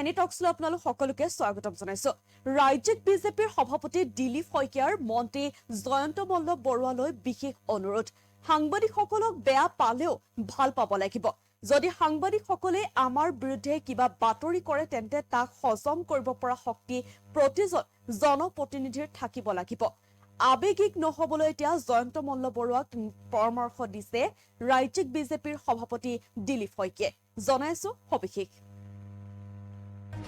Any টক্সলৈ আপোনালোক সকলোকে স্বাগতম জনাইছো। ৰাজ্যিক বিজেপিৰ সভাপতি দিলীপ শইকীয়াৰ মন্ত্ৰী জয়ন্ত মল্ল বৰুৱালৈ বিশেষ অনুৰোধ। সাংবাদিকসকলক বেয়া পালেও ভাল পাব লাগিব। যদি সাংবাদিকসকলে আমাৰ বিৰুদ্ধে কিবা বাতৰি কৰে তেন্তে তাক হজম কৰিব পৰা শক্তি প্ৰতিজন জনপ্ৰতিনিধিৰ থাকিব লাগিব। আৱেগিক নহবলৈ এতিয়া জয়ন্ত মল্ল বৰুৱাক পৰামৰ্শ দিছে ৰাজ্যিক বিজেপিৰ সভাপতি দিলীপ শইকীয়াই। জনাইছো সবিশেষ।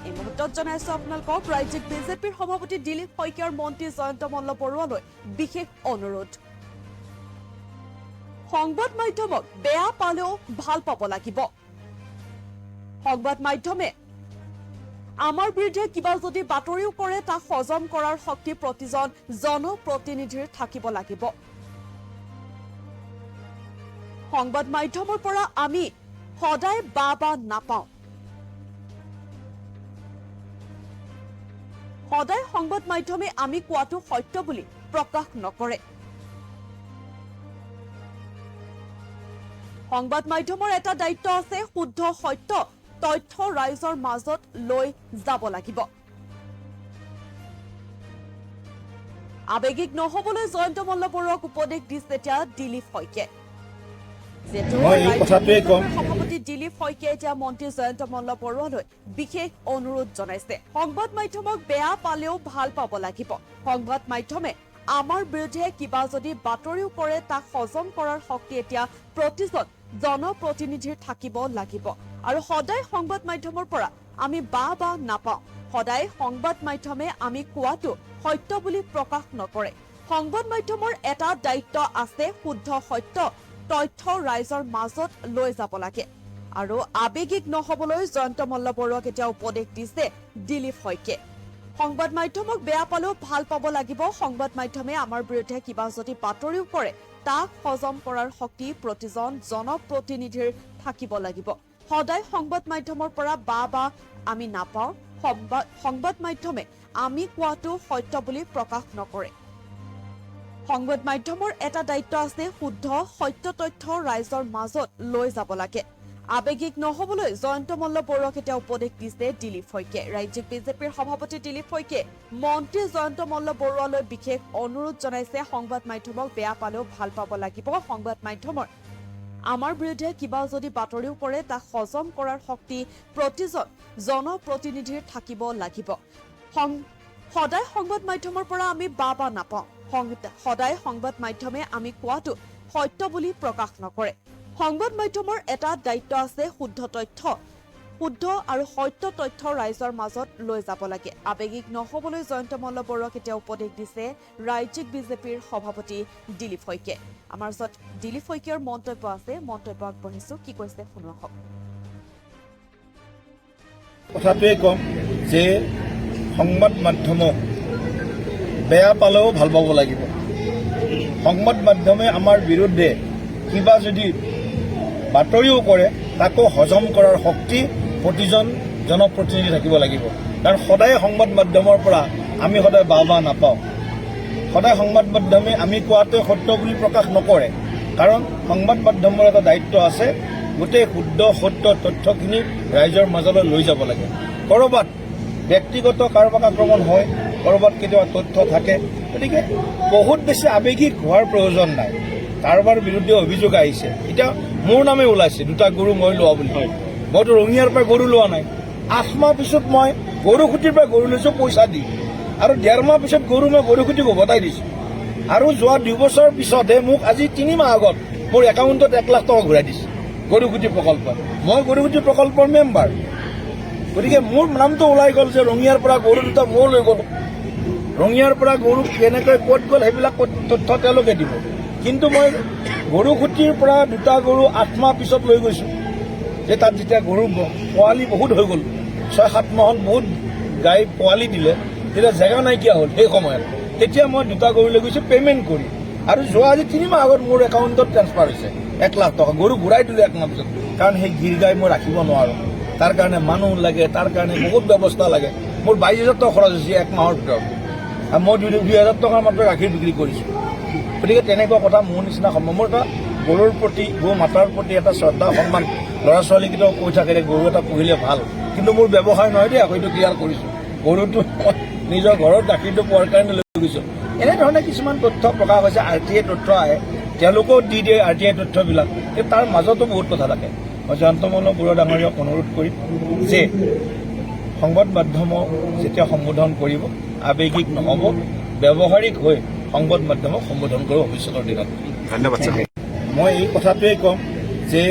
এই মুহূৰ্তত জনাইছো আপোনালোকক ৰাজ্যিক বিজেপিৰ সভাপতি দিলীপ শইকীয়াৰ মন্ত্ৰী জয়ন্ত মল্ল বৰুৱালৈ বিশেষ অনুৰোধ। সংবাদ মাধ্যমক বেয়া পালেও ভালো পাব লাগিব। সংবাদ মাধ্যমে আমাৰ বিৰুদ্ধে কিবা যদি বাতৰিও কৰে তাক হজম কৰাৰ শক্তি প্ৰতিজন জনপ্ৰতিনিধিৰ থাকিব লাগিব। সংবাদ মাধ্যমৰ পৰা আমি সদায় বা বা নাপাওঁ। সদায় সংবাদ মাধ্যমে আমি কোৱাটো সত্য বুলি প্ৰকাশ নকৰে। সংবাদ মাধ্যমৰ এটা দায়িত্ব আছে শুদ্ধ সত্য তথ্য ৰাইজৰ মাজত লৈ যাব লাগিব। আৱেগিক নহবলৈ জয়ন্ত মল্ল বৰুৱাক উপদেশ দিছে এতিয়া দিলীপ শইকীয়াই। সভাপতি দিলীপ শইকীয়াই এতিয়া মন্ত্ৰী জয়ন্ত মল্ল বৰুৱালৈ বিশেষ অনুৰোধ জনাইছে। সংবাদ মাধ্যমক বেয়া পালেও ভালো পাব লাগিব। সংবাদ মাধ্যমে আমাৰ বিৰুদ্ধে কিবা যদি বাতৰিও কৰে তাক হজম কৰাৰ শক্তি এতিয়া প্ৰতিজন জনপ্ৰতিনিধিৰ থাকিব লাগিব। আৰু সদায় সংবাদ মাধ্যমৰ পৰা আমি বা বা নাপাওঁ। সদায় সংবাদ মাধ্যমে আমি কোৱাটো সত্য বুলি প্ৰকাশ নকৰে। সংবাদ মাধ্যমৰ এটা দায়িত্ব আছে শুদ্ধ সত্য তথ্য ৰাইজৰ মাজত লৈ যাব লাগে। আৰু আৱেগিক নহবলৈ জয়ন্ত মল্ল বৰুৱাক এতিয়া উপদেশ দিছে দিলীপ শইকীয়াই। সংবাদ মাধ্যমক বেয়া পালেও ভাল পাব লাগিব। সংবাদ মাধ্যমে আমাৰ বিৰুদ্ধে কিবা যদি বাতৰিও কৰে তাক হজম কৰাৰ শক্তি প্ৰতিজন জনপ্ৰতিনিধিৰ থাকিব লাগিব। সদায় সংবাদ মাধ্যমৰ পৰা বা বা আমি নাপাওঁ। সংবাদ মাধ্যমে আমি কোৱাটো সত্য বুলি প্ৰকাশ নকৰে। সংবাদ মাধ্যমৰ এটা দায়িত্ব আছে শুদ্ধ সত্য তথ্য ৰাইজৰ মাজত লৈ যাব লাগে। আৱেগিক নহবলৈ জয়ন্ত মল্ল বৰুৱাক এতিয়া উপদেশ দিছে দিলীপ শইকীয়াই। ৰাজ্যিক বিজেপিৰ সভাপতি দিলীপ শইকীয়াই মন্ত্ৰী জয়ন্ত মল্ল বৰুৱালৈ বিশেষ অনুৰোধ জনাইছে। সংবাদ মাধ্যমক বেয়া পালেও ভাল পাব লাগিব। সংবাদ মাধ্যমৰ আমাৰ বিৰুদ্ধে কিবা যদি বাতৰিও কৰে তাক হজম কৰাৰ শক্তি প্ৰতিজন জনপ্ৰতিনিধিৰ থাকিব লাগিব। সদায় সংবাদ মাধ্যমৰ পৰা আমি বা বা নাপাওঁ। সদায় সংবাদ মাধ্যমে আমি কোৱাটো সত্য বুলি প্ৰকাশ নকৰে। সংবাদ মাধ্যমৰ এটা দায়িত্ব আছে শুদ্ধ তথ্য। শুদ্ধ আৰু সত্য তথ্য ৰাইজৰ মাজত লৈ যাব লাগে। আৱেগিক নহবলৈ জয়ন্ত মল্ল বৰুৱাক এতিয়া উপদেশ দিছে ৰাজ্যিক বিজেপিৰ সভাপতি দিলীপ শইকীয়াই। আমাৰ ওচৰত দিলীপ শইকীয়াৰ মন্তব্য আছে। মন্তব্য আগবঢ়াইছো কি কৈছে শুনো আহক। কথাটোৱে ক'ম যে সংবাদ মাধ্যমক বেয়া পালেও ভাল পাব লাগিব। সংবাদ মাধ্যমে আমাৰ বিৰুদ্ধে কিবা যদি বাতৰিও কৰে তাকো হজম কৰাৰ শক্তি প্ৰতিজন জনপ্ৰতিনিধি থাকিব লাগিব। কাৰণ সদায় সংবাদ মাধ্যমৰ পৰা আমি সদায় বাহ বাহ নাপাওঁ। সদায় সংবাদ মাধ্যমে আমি কোৱাটোৱে সত্য বুলি প্ৰকাশ নকৰে। কাৰণ সংবাদ মাধ্যমৰ এটা দায়িত্ব আছে গোটেই শুদ্ধ সত্য তথ্যখিনি ৰাইজৰ মাজলৈ লৈ যাব লাগে। ক'ৰবাত ব্যক্তিগত কাৰোবাক আক্ৰমণ হয় ক'ৰবাত কেতিয়াবা তথ্য থাকে গতিকে বহুত বেছি আৱেগিক হোৱাৰ প্ৰয়োজন নাই। কাৰোবাৰ বিৰুদ্ধে অভিযোগ আহিছে। এতিয়া মোৰ নামে ওলাইছে দুটা গৰু মই লোৱা বুলি। মইতো ৰঙিয়াৰ পৰা গৰু লোৱা নাই। আঠ মাহ পিছত মই গৰু খুটিৰ পৰা গৰু লৈছোঁ পইচা দি। আৰু ডেৰ মাহ পিছত গৰু মই গৰু খুটিক উভতাই দিছোঁ। আৰু যোৱা দুবছৰ পিছতহে মোক আজি তিনি মাহ আগত মোৰ একাউণ্টত এক লাখ টকা ঘূৰাই দিছে গৰুকুটি প্ৰকল্পত। মই গৰুকুটি প্ৰকল্পৰ মেম্বাৰ। গতিকে মোৰ নামটো ওলাই গ'ল যে ৰঙিয়াৰ পৰা গৰু দুটা মই লৈ গ'লো। ৰঙিয়াৰ পৰা গৰু কেনেকৈ ক'ত গ'ল, সেইবিলাক তথ্য তেওঁলোকে দিব। কিন্তু মই গৰুখুটিৰ পৰা দুটা গৰু আঠ মাহ পিছত লৈ গৈছোঁ। যে তাত যেতিয়া গৰু পোৱালি বহুত হৈ গ'ল, ছয়, সাত মাহত বহুত গাই পোৱালি দিলে, তেতিয়া জেগা নাইকিয়া হ'ল সেই সময়ত। তেতিয়া মই দুটা গৰু লৈ গৈছোঁ পে'মেণ্ট কৰি। আৰু যোৱা আজি তিনি মাহ আগত মোৰ একাউণ্টত ট্ৰেন্সফাৰ হৈছে। এক লাখ টকা। গৰু ঘূৰাই দিলোঁ এক মাহ পিছত। কাৰণ সেই গিৰ গাই মই ৰাখিব নোৱাৰোঁ। তাৰ কাৰণে মানুহ লাগে, তাৰ কাৰণে বহুত ব্যৱস্থা লাগে। মোৰ বাইছ হাজাৰ টকা খৰচ হৈছে এক মাহৰ ভিতৰত। মই দুই দুই হাজাৰ টকাৰ মাত্ৰ গাখীৰ বিক্ৰী কৰিছোঁ। গতিকে তেনেকুৱা কথা মোৰ নিচিনা সম্ভৱ মোৰ এটা গৰুৰ প্ৰতি, গৰু মাতাৰ প্ৰতি এটা শ্ৰদ্ধা, সন্মান ল'ৰা ছোৱালীকেইটাও কৈ থাকে যে গৰু এটা পুহিলে ভালো। কিন্তু মোৰ ব্যৱসায় নহয় দেই, আকৌ এইটো ক্লিয়াৰ কৰিছোঁ। গৰুটো নিজৰ ঘৰত গাখীৰটো পোৱাৰ কাৰণে লৈ গৈছোঁ। এনেধৰণে কিছুমান তথ্য প্ৰকাশ হৈছে আৰ টি আই তথ্য আহে, তেওঁলোকেও দি দিয়ে আৰ টি আই তথ্যবিলাক তাৰ মাজতো বহুত কথা থাকে। মই জয়ন্তমল্ল বৰুৱা ডাঙৰীয়াক অনুৰোধ কৰিম যে সংবাদ মাধ্যমক যেতিয়া সম্বোধন কৰিব আৱেগিক নহ'ব ব্যৱহাৰিক হৈ সংবাদ মাধ্যমক সম্বোধন কৰিব ভৱিষ্যতৰ দিনত। ধন্যবাদ মই এই কথাটোৱেই ক'ম যে